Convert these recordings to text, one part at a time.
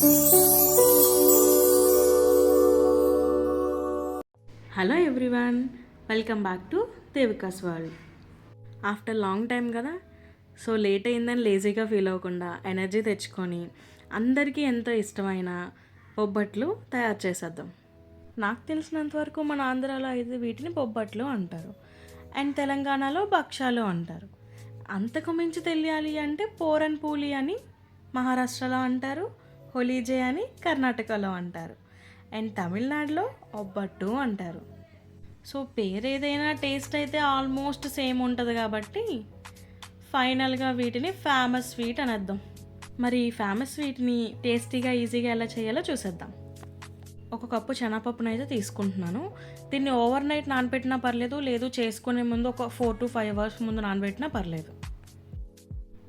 Hello everyone welcome back to Devika's world after long time కదా so late అయిందని లేజీగా feel అవ్వకుండా energy తెచ్చుకొని అందరికీ ఎంతో ఇష్టమైన బొబ్బట్లు తయారు చేసేద్దాం. నాకు తెలిసినంత వరకు మన ఆంధ్రాలో అయితే వీటిని బొబ్బట్లు అంటారు అండ్ తెలంగాణలో భక్షాలు అంటారు. అంతకు మించి తెలియాలి అంటే పోరన్ పూలి అని మహారాష్ట్రలో అంటారు హోలీజే అని కర్ణాటకలో అంటారు. అండ్ తమిళనాడులో ఒబ్బట్టు అంటారు. సో పేరు ఏదైనా టేస్ట్ అయితే ఆల్మోస్ట్ సేమ్ ఉంటుంది కాబట్టి ఫైనల్గా వీటిని ఫేమస్ స్వీట్ అనేద్దాం. మరి ఈ ఫేమస్ స్వీట్ని టేస్టీగా ఈజీగా ఎలా చేయాలో చూసేద్దాం. ఒక కప్పు శనగపప్పును అయితే తీసుకుంటున్నాను. దీన్ని ఓవర్ నైట్ నానబెట్టినా పర్లేదు లేదు చేసుకునే ముందు ఒక ఫోర్ టు ఫైవ్ అవర్స్ ముందు నానబెట్టినా పర్లేదు.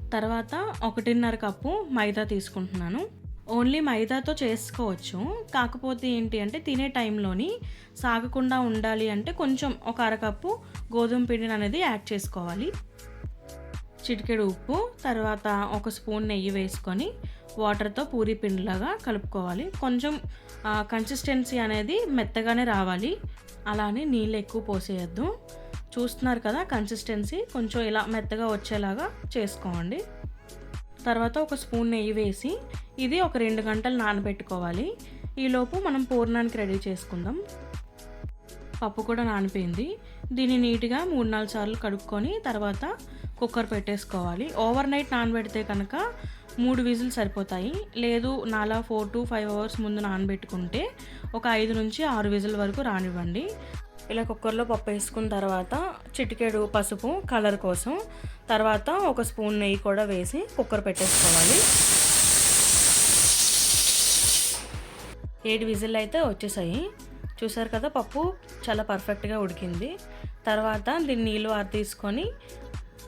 తర్వాత ఒకటిన్నర కప్పు మైదా తీసుకుంటున్నాను. ఓన్లీ మైదాతో చేసుకోవచ్చు. కాకపోతే ఏంటి అంటే తినే టైంలోని సాగకుండా ఉండాలి అంటే కొంచెం ఒక అరకప్పు గోధుమ పిండిని అనేది యాడ్ చేసుకోవాలి. చిటికెడు ఉప్పు తర్వాత ఒక స్పూన్ నెయ్యి వేసుకొని వాటర్తో పూరి పిండిలాగా కలుపుకోవాలి. కొంచెం కన్సిస్టెన్సీ అనేది మెత్తగానే రావాలి. అలానే నీళ్ళు ఎక్కువ పోసేయద్దు. చూస్తున్నారు కదా కన్సిస్టెన్సీ కొంచెం ఇలా మెత్తగా వచ్చేలాగా చేసుకోండి. తర్వాత ఒక స్పూన్ నెయ్యి వేసి ఇది ఒక రెండు గంటలు నానబెట్టుకోవాలి. ఈలోపు మనం పూర్ణానికి రెడీ చేసుకుందాం. పప్పు కూడా నానిపోయింది. దీన్ని నీట్గా మూడు నాలుగు సార్లు కడుక్కొని తర్వాత కుక్కర్ పెట్టేసుకోవాలి. ఓవర్ నైట్ నానబెడితే కనుక మూడు విజిల్ సరిపోతాయి. లేదు నాలా ఫోర్ టు ఫైవ్ అవర్స్ ముందు నానబెట్టుకుంటే ఒక ఐదు నుంచి ఆరు విజిల్ వరకు రానివ్వండి. ఇలా కుక్కర్లో పప్పు వేసుకున్న తర్వాత చిటికెడు పసుపు కలర్ కోసం తర్వాత ఒక స్పూన్ నెయ్యి కూడా వేసి కుక్కర్ పెట్టేసుకోవాలి. ఏడు విజిల్ అయితే వచ్చేసాయి. చూసారు కదా పప్పు చాలా పర్ఫెక్ట్గా ఉడికింది. తర్వాత దీన్ని నీళ్ళు ఆరు తీసుకొని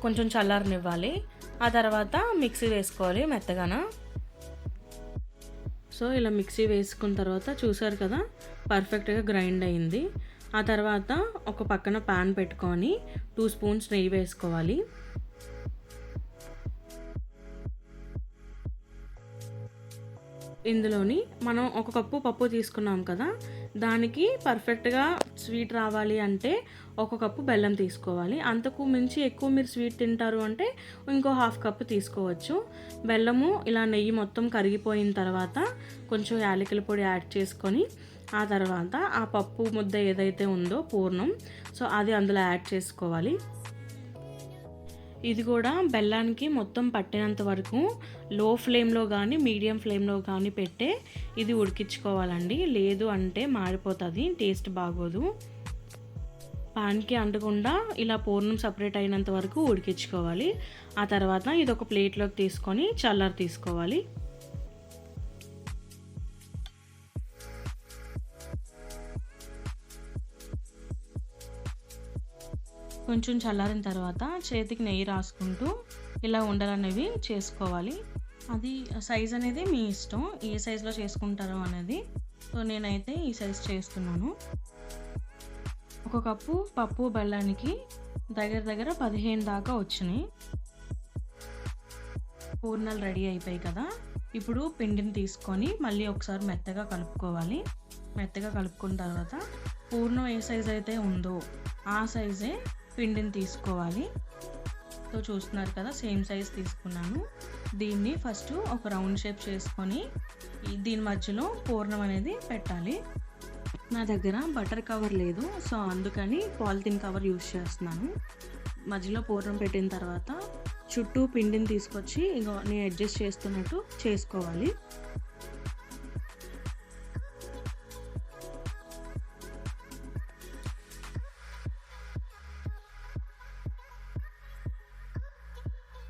కొంచెం చల్లారనివ్వాలి. ఆ తర్వాత మిక్సీ వేసుకోవాలి మెత్తగాన. సో ఇలా మిక్సీ వేసుకున్న తర్వాత చూసారు కదా పర్ఫెక్ట్గా గ్రైండ్ అయింది. ఆ తర్వాత ఒక పక్కన పాన్ పెట్టుకొని టూ స్పూన్స్ నెయ్యి వేసుకోవాలి. ఇందులోని మనం ఒక కప్పు పప్పు తీసుకున్నాం కదా దానికి పర్ఫెక్ట్గా స్వీట్ రావాలి అంటే ఒక కప్పు బెల్లం తీసుకోవాలి. అంతకు మించి ఎక్కువ మీరు స్వీట్ తింటారు అంటే ఇంకో హాఫ్ కప్పు తీసుకోవచ్చు. బెల్లము ఇలా నెయ్యి మొత్తం కరిగిపోయిన తర్వాత కొంచెం యాలకుల పొడి యాడ్ చేసుకొని ఆ తర్వాత ఆ పప్పు ముద్ద ఏదైతే ఉందో పూర్ణం సో అది అందులో యాడ్ చేసుకోవాలి. ఇది కూడా బెల్లానికి మొత్తం పట్టినంత వరకు లో ఫ్లేమ్లో కానీ మీడియం ఫ్లేమ్లో కానీ పెట్టే ఇది ఉడికించుకోవాలండి. లేదు అంటే మాడిపోతుంది టేస్ట్ బాగోదు. పాన్కి అంటకుండా ఇలా పూర్ణం సపరేట్ అయినంత వరకు ఉడికించుకోవాలి. ఆ తర్వాత ఇది ఒక ప్లేట్లోకి తీసుకొని చల్లారి తీసుకోవాలి. కొంచెం చల్లారిన తర్వాత చేతికి నెయ్యి రాసుకుంటూ ఇలా ఉండాలనేవి చేసుకోవాలి. అది సైజ్ అనేది మీ ఇష్టం. ఏ సైజులో చేసుకుంటారో అనేది. సో నేనైతే ఈ సైజ్ చేస్తున్నాను. ఒక కప్పు పప్పు బెల్లానికి దగ్గర దగ్గర పదిహేను దాకా వచ్చినాయి. పూర్ణాలు రెడీ అయిపోయాయి కదా. ఇప్పుడు పిండిని తీసుకొని మళ్ళీ ఒకసారి మెత్తగా కలుపుకోవాలి. మెత్తగా కలుపుకున్న తర్వాత పూర్ణం ఏ సైజ్ అయితే ఉందో ఆ సైజే పిండిని తీసుకోవాలి. సో చూస్తున్నారు కదా సేమ్ సైజ్ తీసుకున్నాను. దీన్ని ఫస్ట్ ఒక రౌండ్ షేప్ చేసుకొని దీని మధ్యలో పూర్ణం అనేది పెట్టాలి. నా దగ్గర బటర్ కవర్ లేదు. సో అందుకని పాలిథిన్ కవర్ యూస్ చేస్తున్నాను. మధ్యలో పూర్ణం పెట్టిన తర్వాత చుట్టూ పిండిని తీసుకొచ్చి ఇక నేను అడ్జస్ట్ చేస్తున్నట్టు చేసుకోవాలి.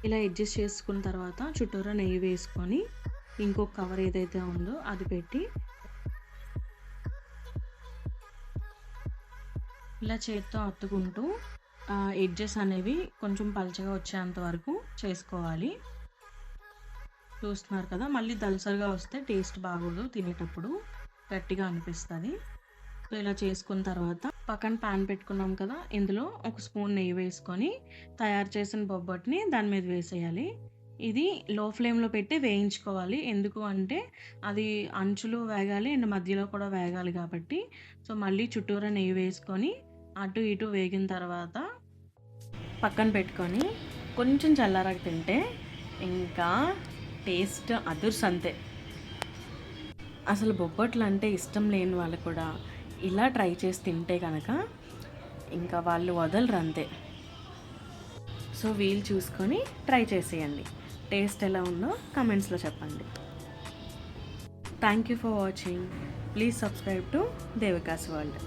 ఇలా అడ్జస్ట్ చేసుకున్న తర్వాత చుట్టూరా నెయ్యి వేసుకొని ఇంకొక కవర్ ఏదైతే ఉందో అది పెట్టి ఇలా చేతితో అత్తుకుంటూ ఎడ్జెస్ అనేవి కొంచెం పలచగా వచ్చేంత వరకు చేసుకోవాలి. చూస్తున్నారు కదా మళ్ళీ దలసరిగా వస్తే టేస్ట్ బాగోదు తినేటప్పుడు. గట్టిగా అనిపిస్తుంది. సో ఇలా చేసుకున్న తర్వాత పక్కన పాన్ పెట్టుకున్నాం కదా ఇందులో ఒక స్పూన్ నెయ్యి వేసుకొని తయారు చేసిన బొబ్బట్ని దాని మీద వేసేయాలి. ఇది లో ఫ్లేమ్లో పెట్టి వేయించుకోవాలి. ఎందుకు అంటే అది అంచులు వేగాలి అండ్ మధ్యలో కూడా వేగాలి కాబట్టి. సో మళ్ళీ చుట్టూరా నెయ్యి వేసుకొని అటు ఇటు వేగిన తర్వాత పక్కన పెట్టుకొని కొంచెం చల్లారాక తింటే ఇంకా టేస్ట్ అదుర్స్ అంతే. అసలు బొబ్బట్లు అంటే ఇష్టం లేని వాళ్ళు కూడా ఇలా ట్రై చేసి తింటే కనుక ఇంకా వాళ్ళు వదలరు అంతే. సో వీలు చూసుకొని ట్రై చేసేయండి. టేస్ట్ ఎలా ఉందో కమెంట్స్లో చెప్పండి. Thank you for watching please subscribe to Devika's world